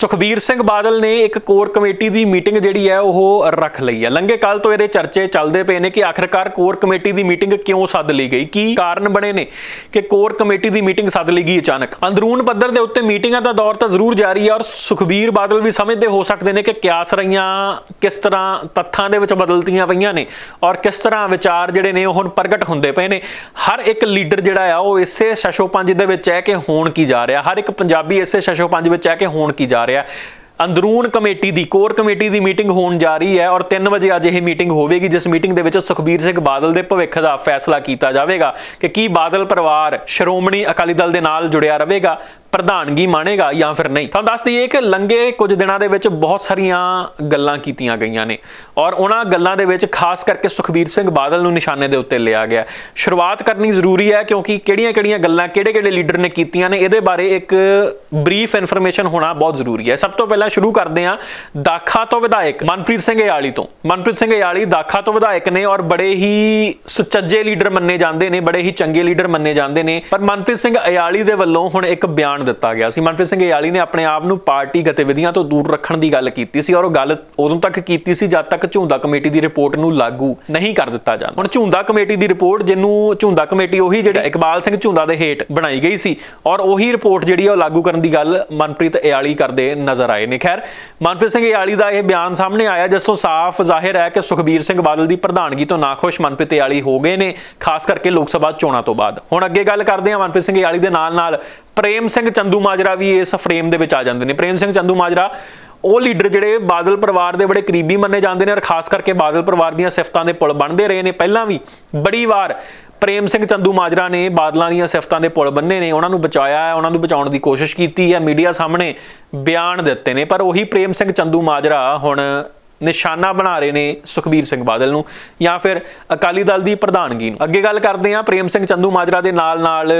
ਸੁਖਬੀਰ ਸਿੰਘ ਬਾਦਲ ਨੇ ਇੱਕ core committee ਦੀ ਮੀਟਿੰਗ ਜਿਹੜੀ ਹੈ ਉਹ ਰੱਖ ਲਈ ਹੈ। ਲੰਗੇ ਕੱਲ ਤੋਂ ਇਹਦੇ ਚਰਚੇ ਚੱਲਦੇ ਪਏ ਨੇ ਕਿ ਆਖਰਕਾਰ ਕੋਰ ਕਮੇਟੀ ਦੀ ਮੀਟਿੰਗ ਕਿਉਂ ਸੱਦ ਲਈ ਗਈ? ਕੀ ਕਾਰਨ ਬਣੇ ਨੇ ਕਿ ਕੋਰ ਕਮੇਟੀ ਦੀ ਮੀਟਿੰਗ ਸੱਦ ਲਈ ਗਈ ਅਚਾਨਕ? ਅੰਦਰੂਨ ਪੱਧਰ ਦੇ ਉੱਤੇ ਮੀਟਿੰਗਾਂ ਦਾ ਦੌਰ ਤਾਂ ਜ਼ਰੂਰ ਜਾਰੀ ਹੈ ਔਰ ਸੁਖਬੀਰ ਬਾਦਲ ਵੀ ਸਮਝਦੇ ਹੋ ਸਕਦੇ ਨੇ ਕਿ ਕਿਆਸ ਰਹੀਆਂ ਕਿਸ ਤਰ੍ਹਾਂ ਤੱਥਾਂ ਦੇ ਵਿੱਚ ਬਦਲਤੀਆਂ ਪਈਆਂ ਨੇ ਔਰ ਕਿਸ ਤਰ੍ਹਾਂ ਵਿਚਾਰ ਜਿਹੜੇ ਨੇ ਉਹ ਹੁਣ ਪ੍ਰਗਟ ਹੁੰਦੇ ਪਏ ਨੇ। ਹਰ ਇੱਕ ਲੀਡਰ ਜਿਹੜਾ ਆ ਉਹ ਇਸੇ ਸ਼ਸ਼ੋਪੰਜ ਦੇ ਵਿੱਚ ਹੈ ਕਿ ਹੋਣ ਕੀ ਜਾ ਰਿਹਾ? ਹਰ ਇੱਕ ਪੰਜਾਬੀ ਇਸੇ ਸ਼ਸ਼ੋਪੰਜ ਵਿੱਚ ਹੈ ਕਿ ਹੋਣ ਕੀ ਜਾ ਰਿਹਾ। ਅੰਦਰੂਨ ਕਮੇਟੀ ਦੀ, ਕੋਰ ਕਮੇਟੀ ਦੀ ਮੀਟਿੰਗ ਹੋਣ ਜਾ ਰਹੀ ਹੈ ਔਰ 3 ਵਜੇ ਅੱਜ ਇਹ ਮੀਟਿੰਗ ਹੋਵੇਗੀ, ਜਿਸ ਮੀਟਿੰਗ ਦੇ ਵਿੱਚ ਸੁਖਬੀਰ ਸਿੰਘ ਬਾਦਲ ਦੇ ਭਵਿੱਖ ਦਾ ਫੈਸਲਾ ਕੀਤਾ ਜਾਵੇਗਾ ਕਿ ਕੀ ਬਾਦਲ ਪਰਿਵਾਰ, ਸ਼੍ਰੋਮਣੀ ਅਕਾਲੀ ਦਲ ਦੇ ਨਾਲ ਜੁੜਿਆ ਰਹੇਗਾ। ਪ੍ਰਧਾਨਗੀ ਮਾਣੇਗਾ ਜਾਂ ਫਿਰ ਨਹੀਂ? ਤੁਹਾਨੂੰ ਦੱਸ ਦਈਏ ਕਿ ਲੰਗੇ ਕੁਝ ਦਿਨਾਂ ਦੇ ਵਿੱਚ ਬਹੁਤ ਸਾਰੀਆਂ ਗੱਲਾਂ ਕੀਤੀਆਂ ਗਈਆਂ ਨੇ। ਔਰ ਉਹਨਾਂ ਗੱਲਾਂ ਦੇ ਵਿੱਚ ਖਾਸ ਕਰਕੇ ਸੁਖਬੀਰ ਸਿੰਘ ਬਾਦਲ ਨੂੰ ਨਿਸ਼ਾਨੇ ਦੇ ਉੱਤੇ ਲਿਆ ਗਿਆ। ਸ਼ੁਰੂਆਤ ਕਰਨੀ ਜ਼ਰੂਰੀ ਹੈ ਕਿਉਂਕਿ ਕਿਹੜੀਆਂ-ਕਿਹੜੀਆਂ ਗੱਲਾਂ ਕਿਹੜੇ-ਕਿਹੜੇ ਲੀਡਰ ਨੇ ਕੀਤੀਆਂ ਨੇ, ਇਹਦੇ ਬਾਰੇ ਇੱਕ ਬਰੀਫ ਇਨਫੋਰਮੇਸ਼ਨ ਹੋਣਾ ਬਹੁਤ ਜ਼ਰੂਰੀ ਹੈ। ਸਭ ਤੋਂ ਪਹਿਲਾਂ ਸ਼ੁਰੂ ਕਰਦੇ ਹਾਂ ਦਾਖਾ ਤੋਂ ਵਿਧਾਇਕ ਮਨਪ੍ਰੀਤ ਸਿੰਘ ਯਾਲੀ ਤੋਂ। ਮਨਪ੍ਰੀਤ ਸਿੰਘ ਯਾਲੀ ਦਾਖਾ ਤੋਂ ਵਿਧਾਇਕ ਨੇ ਔਰ ਬੜੇ ਹੀ ਸੁਚੱਜੇ ਲੀਡਰ ਮੰਨੇ ਜਾਂਦੇ ਨੇ, ਬੜੇ ਹੀ ਚੰਗੇ ਲੀਡਰ ਮੰਨੇ ਜਾਂਦੇ ਨੇ। ਪਰ ਮਨਪ੍ਰੀਤ ਸਿੰਘ ਯਾਲੀ ਦੇ ਵੱਲੋਂ ਹੁਣ ਇੱਕ ਬਿਆਨ ਦਿੱਤਾ ਗਿਆ ਸੀ। ਮਨਪ੍ਰੀਤ ਸਿੰਘ ਯਾਲੀ ਨੇ ਆਪਣੇ ਆਪ ਨੂੰ ਪਾਰਟੀ ਗਤੀਵਿਧੀਆਂ ਤੋਂ ਦੂਰ ਰੱਖਣ ਦੀ ਗੱਲ ਕੀਤੀ ਸੀ ਔਰ ਉਹ ਗੱਲ ਉਦੋਂ ਤੱਕ ਕੀਤੀ ਸੀ ਜਦ ਤੱਕ ਝੁੰਦਾ ਕਮੇਟੀ ਦੀ ਰਿਪੋਰਟ ਨੂੰ ਲਾਗੂ ਨਹੀਂ ਕਰ ਦਿੱਤਾ ਜਾਂਦਾ। ਹੁਣ ਝੁੰਦਾ ਕਮੇਟੀ ਦੀ ਰਿਪੋਰਟ ਜਿਹਨੂੰ ਝੁੰਦਾ ਕਮੇਟੀ ਉਹੀ ਜਿਹੜਾ ਇਕਬਾਲ ਸਿੰਘ ਝੁੰਦਾ ਦੇ ਹੇਠ ਬਣਾਈ ਗਈ ਸੀ ਔਰ ਉਹੀ ਰਿਪੋਰਟ ਜਿਹੜੀ ਉਹ ਲਾਗੂ ਕਰਨ ਦੀ ਗੱਲ ਮਨਪ੍ਰੀਤ ਯਾਲੀ ਕਰਦੇ ਨਜ਼ਰ ਆਏ ਨੇ। ਖੈਰ, ਮਨਪ੍ਰੀਤ ਸਿੰਘ ਯਾਲੀ ਦਾ ਇਹ ਬਿਆਨ ਸਾਹਮਣੇ ਆਇਆ ਜਿਸ ਤੋਂ ਸਾਫ਼ ਜ਼ਾਹਿਰ ਹੈ ਕਿ ਸੁਖਬੀਰ ਸਿੰਘ ਬਾਦਲ ਦੀ ਪ੍ਰਧਾਨਗੀ ਤੋਂ ਨਾਖੁਸ਼ ਮਨਪ੍ਰੀਤ ਯਾਲੀ ਹੋ ਗਏ ਨੇ, ਖਾਸ ਕਰਕੇ ਲੋਕ ਸਭਾ ਚੋਣਾਂ ਤੋਂ ਬਾਅਦ। ਹੁਣ ਅੱਗੇ ਗੱਲ ਕਰਦੇ ਹਾਂ ਮਨਪ੍ਰੀਤ ਸਿੰਘ ਯਾਲੀ ਦੇ ਨਾਲ ਨਾਲ ਪ੍ਰੇਮ ਸਿੰਘ ਚੰਦੂ ਮਾਜਰਾ ਵੀ ਇਸ ਫਰੇਮ ਦੇ ਵਿੱਚ ਆ ਜਾਂਦੇ ਨੇ। ਪ੍ਰੇਮ ਸਿੰਘ ਚੰਦੂ ਮਾਜਰਾ, ਉਹ ਲੀਡਰ ਜਿਹੜੇ ਬਾਦਲ ਪਰਿਵਾਰ ਦੇ ਬੜੇ ਕਰੀਬੀ ਮੰਨੇ ਜਾਂਦੇ ਨੇ ਔਰ ਖਾਸ ਕਰਕੇ ਬਾਦਲ ਪਰਿਵਾਰ ਦੀਆਂ ਸਿਫਤਾਂ ਦੇ ਪੁਲ ਬਣਦੇ ਰਹੇ ਨੇ। ਪਹਿਲਾਂ ਵੀ ਬੜੀ ਵਾਰ ਪ੍ਰੇਮ ਸਿੰਘ ਚੰਦੂ ਮਾਜਰਾ ਨੇ ਬਾਦਲਾਂ ਦੀਆਂ ਸਿਫਤਾਂ ਦੇ ਪੁਲ ਬੰਨੇ ਨੇ। ਉਹਨਾਂ ਨੂੰ ਬਚਾਇਆ ਹੈ, ਉਹਨਾਂ ਨੂੰ ਬਚਾਉਣ ਦੀ ਕੋਸ਼ਿਸ਼ ਕੀਤੀ ਹੈ, ਮੀਡੀਆ ਸਾਹਮਣੇ ਬਿਆਨ ਦਿੱਤੇ ਨੇ। ਪਰ ਉਹੀ ਪ੍ਰੇਮ ਸਿੰਘ ਚੰਦੂ ਮਾਜਰਾ ਹੁਣ ਨਿਸ਼ਾਨਾ ਬਣਾ ਰਹੇ ਨੇ ਸੁਖਬੀਰ ਸਿੰਘ ਬਾਦਲ ਨੂੰ ਜਾਂ ਫਿਰ ਅਕਾਲੀ ਦਲ ਦੀ ਪ੍ਰਧਾਨਗੀ ਨੂੰ। ਅੱਗੇ ਗੱਲ ਕਰਦੇ ਹਾਂ ਪ੍ਰੇਮ ਸਿੰਘ ਚੰਦੂ ਮਾਜਰਾ ਦੇ ਨਾਲ ਨਾਲ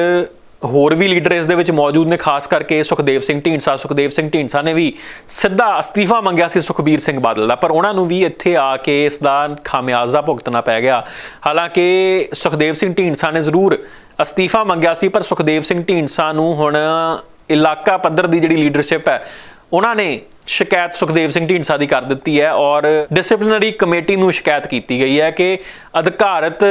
ਹੋਰ ਵੀ ਲੀਡਰ ਇਸ ਦੇ ਵਿੱਚ ਮੌਜੂਦ ਨੇ, ਖਾਸ ਕਰਕੇ ਸੁਖਦੇਵ ਸਿੰਘ ਢੀਂਡਸਾ। ਸੁਖਦੇਵ ਸਿੰਘ ਢੀਂਡਸਾ ਨੇ ਵੀ ਸਿੱਧਾ ਅਸਤੀਫਾ ਮੰਗਿਆ ਸੀ ਸੁਖਬੀਰ ਸਿੰਘ ਬਾਦਲ ਦਾ, ਪਰ ਉਹਨਾਂ ਨੂੰ ਵੀ ਇੱਥੇ ਆ ਕੇ ਇਸ ਦਾ ਖਾਮਿਆਜ਼ਾ ਭੁਗਤਣਾ ਪੈ ਗਿਆ। ਹਾਲਾਂਕਿ ਸੁਖਦੇਵ ਸਿੰਘ ਢੀਂਡਸਾ ਨੇ ਜ਼ਰੂਰ ਅਸਤੀਫਾ ਮੰਗਿਆ ਸੀ, ਪਰ ਸੁਖਦੇਵ ਸਿੰਘ ਢੀਂਡਸਾ ਨੂੰ ਹੁਣ ਇਲਾਕਾ ਪੱਧਰ ਦੀ ਜਿਹੜੀ ਲੀਡਰਸ਼ਿਪ ਹੈ, ਉਹਨਾਂ ਨੇ ਸ਼ਿਕਾਇਤ ਸੁਖਦੇਵ ਸਿੰਘ ਢੀਂਡਸਾ ਦੀ ਕਰ ਦਿੱਤੀ ਹੈ ਔਰ ਡਿਸਪਲਿਨਰੀ ਕਮੇਟੀ ਨੂੰ ਸ਼ਿਕਾਇਤ ਕੀਤੀ ਗਈ ਹੈ ਕਿ ਅਧਿਕਾਰਤ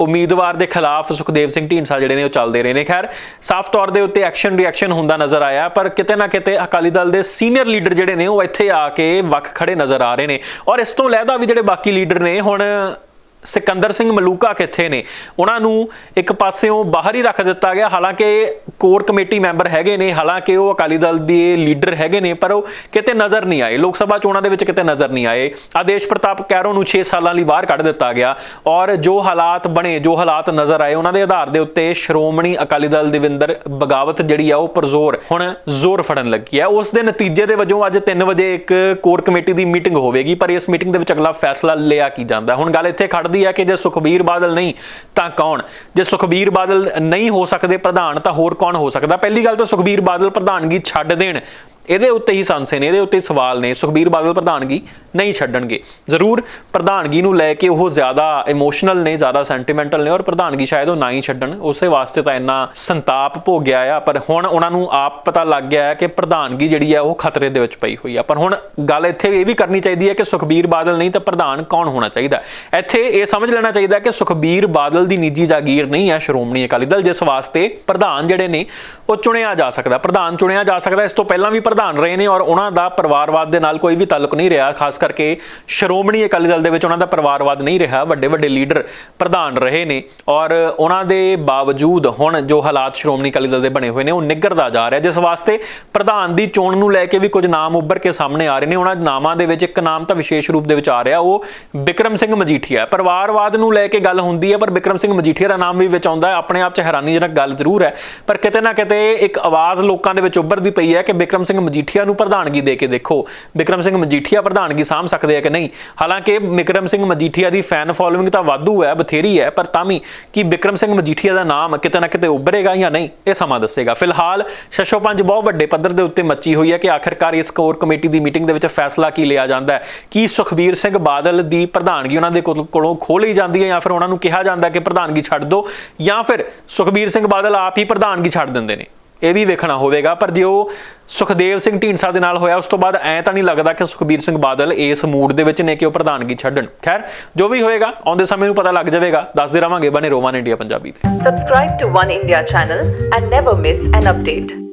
ਉਮੀਦਵਾਰ ਦੇ ਖਿਲਾਫ ਸੁਖਦੇਵ ਸਿੰਘ ਢੀਂਡਸਾ ਜਿਹੜੇ ਨੇ ਉਹ ਚੱਲਦੇ ਰਹੇ ਨੇ। ਖੈਰ, ਸਾਫ਼ ਤੌਰ ਦੇ ਉੱਤੇ ਐਕਸ਼ਨ ਰਿਐਕਸ਼ਨ ਹੁੰਦਾ ਨਜ਼ਰ ਆਇਆ, ਪਰ ਕਿਤੇ ਨਾ ਕਿਤੇ ਅਕਾਲੀ ਦਲ ਦੇ ਸੀਨੀਅਰ ਲੀਡਰ ਜਿਹੜੇ ਨੇ ਉਹ ਇੱਥੇ ਆ ਕੇ ਵੱਖ ਖੜੇ ਨਜ਼ਰ ਆ ਰਹੇ ਨੇ। ਔਰ ਇਸ ਤੋਂ ਲੈਦਾ ਵੀ ਜਿਹੜੇ ਬਾਕੀ ਲੀਡਰ ਨੇ, ਹੁਣ ਸਿਕੰਦਰ ਸਿੰਘ ਮਲੂਕਾ ਕਿੱਥੇ ਨੇ? ਉਹਨਾਂ ਨੂੰ ਇੱਕ ਪਾਸਿਓਂ ਬਾਹਰ ਹੀ ਰੱਖ ਦਿੱਤਾ ਗਿਆ। ਹਾਲਾਂਕਿ ਕੋਰ ਕਮੇਟੀ ਮੈਂਬਰ ਹੈਗੇ ਨੇ, ਹਾਲਾਂਕਿ ਉਹ ਅਕਾਲੀ ਦਲ ਦੇ ਲੀਡਰ ਹੈਗੇ ਨੇ, ਪਰ ਉਹ ਕਿਤੇ ਨਜ਼ਰ ਨਹੀਂ ਆਏ। ਲੋਕ ਸਭਾ ਚੋਣਾਂ ਦੇ ਵਿੱਚ ਕਿਤੇ ਨਜ਼ਰ ਨਹੀਂ ਆਏ। ਆਦੇਸ਼ ਪ੍ਰਤਾਪ ਕੈਰੋ ਨੂੰ 6 ਸਾਲਾਂ ਲਈ ਬਾਹਰ ਕੱਢ ਦਿੱਤਾ ਗਿਆ ਔਰ ਜੋ ਹਾਲਾਤ ਬਣੇ, ਜੋ ਹਾਲਾਤ ਨਜ਼ਰ ਆਏ, ਉਹਨਾਂ ਦੇ ਆਧਾਰ ਦੇ ਉੱਤੇ ਸ਼੍ਰੋਮਣੀ ਅਕਾਲੀ ਦਲ ਦੇਵਿੰਦਰ ਬਗਾਵਤ ਜਿਹੜੀ ਆ, ਉਹ ਪਰਜ਼ੋਰ ਹੁਣ ਜ਼ੋਰ ਫੜਨ ਲੱਗੀ ਆ ਉਸ ਦੇ ਨਤੀਜੇ ਦੇ ਵਜੋਂ ਅੱਜ 3 ਵਜੇ ਇੱਕ ਕੋਰ ਕਮੇਟੀ ਦੀ ਮੀਟਿੰਗ ਹੋਵੇਗੀ, ਪਰ ਇਸ ਮੀਟਿੰਗ ਦੇ ਵਿੱਚ ਅਗਲਾ ਫੈਸਲਾ ਲਿਆ ਕੀ ਜਾਂਦਾ। ਹੁਣ ਗੱਲ ਇੱਥੇ ਖੜ ਖੜਦੀ ਹੈ ਕਿ ਜੇ ਸੁਖਬੀਰ ਬਾਦਲ ਨਹੀਂ, ਤਾਂ ਕੌਣ? ਜੇ ਸੁਖਬੀਰ ਬਾਦਲ ਨਹੀਂ ਹੋ ਸਕਦੇ ਪ੍ਰਧਾਨ, ਤਾਂ ਹੋਰ ਕੌਣ ਹੋ ਸਕਦਾ? ਪਹਿਲੀ ਗੱਲ ਤਾਂ ਸੁਖਬੀਰ ਬਾਦਲ ਪ੍ਰਧਾਨਗੀ ਛੱਡ ਦੇਣ। ਇਹਦੇ ਉੱਤੇ ਹੀ ਸੰਸੇ ਨੇ, ਇਹਦੇ ਉੱਤੇ ਸਵਾਲ ਨੇ। ਸੁਖਬੀਰ ਬਾਦਲ ਪ੍ਰਧਾਨਗੀ ਨਹੀਂ ਛੱਡਣਗੇ। ਜ਼ਰੂਰ ਪ੍ਰਧਾਨਗੀ ਨੂੰ ਲੈ ਕੇ ਉਹ ਜ਼ਿਆਦਾ ਇਮੋਸ਼ਨਲ ਨੇ, ਜ਼ਿਆਦਾ ਸੈਂਟੀਮੈਂਟਲ ਨੇ ਔਰ ਪ੍ਰਧਾਨਗੀ ਸ਼ਾਇਦ ਉਹ ਨਾ ਹੀ ਛੱਡਣ। ਉਸੇ ਵਾਸਤੇ ਤਾਂ ਇੰਨਾ ਸੰਤਾਪ ਭੋਗਿਆ ਆ, ਪਰ ਹੁਣ ਉਹਨਾਂ ਨੂੰ ਆਪ ਪਤਾ ਲੱਗ ਗਿਆ ਹੈ ਕਿ ਪ੍ਰਧਾਨਗੀ ਜਿਹੜੀ ਆ ਉਹ ਖਤਰੇ ਦੇ ਵਿੱਚ ਪਈ ਹੋਈ ਆ। ਪਰ ਹੁਣ ਗੱਲ ਇੱਥੇ ਇਹ ਵੀ ਕਰਨੀ ਚਾਹੀਦੀ ਹੈ ਕਿ ਸੁਖਬੀਰ ਬਾਦਲ ਨਹੀਂ ਤਾਂ ਪ੍ਰਧਾਨ ਕੌਣ ਹੋਣਾ ਚਾਹੀਦਾ? ਇੱਥੇ ਇਹ ਸਮਝ ਲੈਣਾ ਚਾਹੀਦਾ ਕਿ ਸੁਖਬੀਰ ਬਾਦਲ ਦੀ ਨਿੱਜੀ ਜਾਗੀਰ ਨਹੀਂ ਹੈ ਸ਼੍ਰੋਮਣੀ ਅਕਾਲੀ ਦਲ, ਜਿਸ ਵਾਸਤੇ ਪ੍ਰਧਾਨ ਜਿਹੜੇ ਨੇ ਉਹ ਚੁਣਿਆ ਜਾ ਸਕਦਾ। ਪ੍ਰਧਾਨ ਚੁਣਿਆ ਜਾ ਸਕਦਾ, ਇਸ ਤੋਂ ਪਹਿਲਾਂ ਵੀ ਪ੍ਰਧਾਨ ਰਹੇ ਨੇ ਔਰ ਉਹਨਾਂ ਦਾ ਪਰਿਵਾਰਵਾਦ ਦੇ ਨਾਲ ਕੋਈ ਵੀ ਤਾਲੁਕ ਨਹੀਂ ਰਿਹਾ, ਖਾਸ ਕਰਕੇ ਸ਼੍ਰੋਮਣੀ ਅਕਾਲੀ ਦਲ ਦੇ ਵਿੱਚ ਉਹਨਾਂ ਦਾ ਪਰਿਵਾਰਵਾਦ ਨਹੀਂ ਰਿਹਾ, ਵੱਡੇ ਵੱਡੇ ਲੀਡਰ ਪ੍ਰਧਾਨ ਰਹੇ ਨੇ ਔਰ ਉਹਨਾਂ ਦੇ ਬਾਵਜੂਦ ਹੁਣ ਜੋ ਹਾਲਾਤ ਸ਼੍ਰੋਮਣੀ ਅਕਾਲੀ ਦਲ ਦੇ ਬਣੇ ਹੋਏ ਨੇ, ਉਹ ਨਿੱਗਰਦਾ ਜਾ ਰਿਹਾ। ਜਿਸ ਵਾਸਤੇ ਪ੍ਰਧਾਨ ਦੀ ਚੋਣ ਨੂੰ ਲੈ ਕੇ ਵੀ ਕੁਝ ਨਾਮ ਉੱਭਰ ਕੇ ਸਾਹਮਣੇ ਆ ਰਹੇ ਨੇ, ਉਹਨਾਂ ਨਾਮਾਂ ਦੇ ਵਿੱਚ ਇੱਕ ਨਾਮ ਤਾਂ ਵਿਸ਼ੇਸ਼ ਰੂਪ ਦੇ ਵਿੱਚ ਆ ਰਿਹਾ, ਉਹ ਬਿਕਰਮ ਸਿੰਘ ਮਜੀਠੀਆ ਪਰਿਵਾਰਵਾਦ ਨੂੰ ਲੈ ਕੇ ਗੱਲ ਹੁੰਦੀ ਹੈ, ਪਰ ਬਿਕਰਮ ਸਿੰਘ ਮਜੀਠੀਆ ਦਾ ਨਾਮ ਵੀ ਵਿੱਚ ਆਉਂਦਾ ਹੈ, ਆਪਣੇ ਆਪ 'ਚ ਹੈਰਾਨੀਜਨਕ ਗੱਲ ਜ਼ਰੂਰ ਹੈ। ਪਰ ਕਿਤੇ ਨਾ ਕਿਤੇ ਇੱਕ ਆਵਾਜ਼ ਲੋਕਾਂ ਦੇ ਵਿੱਚ ਉੱਭਰਦੀ ਪਈ ਹੈ ਕਿ ਬਿਕਰਮ ਸਿੰਘ ਮਜੀਠੀਆ ਨੂੰ ਪ੍ਰਧਾਨਗੀ ਦੇ ਕੇ ਦੇਖੋ। ਬਿਕਰਮ ਸਿੰਘ ਮਜੀਠੀਆ ਪ੍ਰਧਾਨਗੀ ਸਾਂਭ ਸਕਦੇ ਆ ਕਿ ਨਹੀਂ? ਹਾਲਾਂਕਿ ਬਿਕਰਮ ਸਿੰਘ ਮਜੀਠੀਆ ਦੀ ਫੈਨ ਫੋਲੋਇੰਗ ਤਾਂ ਵਾਧੂ ਹੈ, ਬਥੇਰੀ ਹੈ, ਪਰ ਤਾਂ ਵੀ ਕਿ ਬਿਕਰਮ ਸਿੰਘ ਮਜੀਠੀਆ ਦਾ ਨਾਮ ਕਿਤੇ ਨਾ ਕਿਤੇ ਉੱਭਰੇਗਾ ਜਾਂ ਨਹੀਂ, ਇਹ ਸਮਾਂ ਦੱਸੇਗਾ। ਫਿਲਹਾਲ ਸ਼ਸ਼ੋ ਪੰਜ ਬਹੁਤ ਵੱਡੇ ਪੱਧਰ ਦੇ ਉੱਤੇ ਮੱਚੀ ਹੋਈ ਹੈ ਕਿ ਆਖਿਰਕਾਰ ਇਸ ਕੋਰ ਕਮੇਟੀ ਦੀ ਮੀਟਿੰਗ ਦੇ ਵਿੱਚ ਫੈਸਲਾ ਕੀ ਲਿਆ ਜਾਂਦਾ ਹੈ? ਕੀ ਸੁਖਬੀਰ ਸਿੰਘ ਬਾਦਲ ਦੀ ਪ੍ਰਧਾਨਗੀ ਉਹਨਾਂ ਦੇ ਕੋਲ- ਕੋਲੋਂ ਖੋਹ ਲਈ ਜਾਂਦੀ ਹੈ ਜਾਂ ਫਿਰ ਉਹਨਾਂ ਨੂੰ ਕਿਹਾ ਜਾਂਦਾ ਕਿ ਪ੍ਰਧਾਨਗੀ ਛੱਡ ਦਿਓ ਜਾਂ ਫਿਰ ਸੁਖਬੀਰ ਸਿੰਘ ਬਾਦਲ ਆਪ ਹੀ ਪ੍ਰਧਾਨਗੀ ਛੱਡ ਦਿੰਦੇ ਨੇ? ਇਹ ਵੀ ਵੇਖਣਾ ਹੋਵੇਗਾ। ਪਰ ਜੇ ਉਹ ਸੁਖਦੇਵ ਸਿੰਘ ਢੀਂਡਸਾ ਦੇ ਨਾਲ ਹੋਇਆ, ਉਸ ਤੋਂ ਬਾਅਦ ਐ ਤਾਂ ਨਹੀਂ ਲੱਗਦਾ ਕਿ ਸੁਖਬੀਰ ਸਿੰਘ ਬਾਦਲ ਇਸ ਮੂਡ ਦੇ ਵਿੱਚ ਨੇ ਕਿ ਉਹ ਪ੍ਰਧਾਨਗੀ ਛੱਡਣ। ਖੈਰ, ਜੋ ਵੀ ਹੋਏਗਾ, ਆਉਂਦੇ ਸਮੇਂ ਨੂੰ ਪਤਾ ਲੱਗ ਜਾਵੇਗਾ। ਦੱਸਦੇ ਰਵਾਂਗੇ ਬਨੇ ਰੋਮਾਨ ਇੰਡੀਆ ਪੰਜਾਬੀ ਤੇ। Subscribe to One India channel and never miss an update.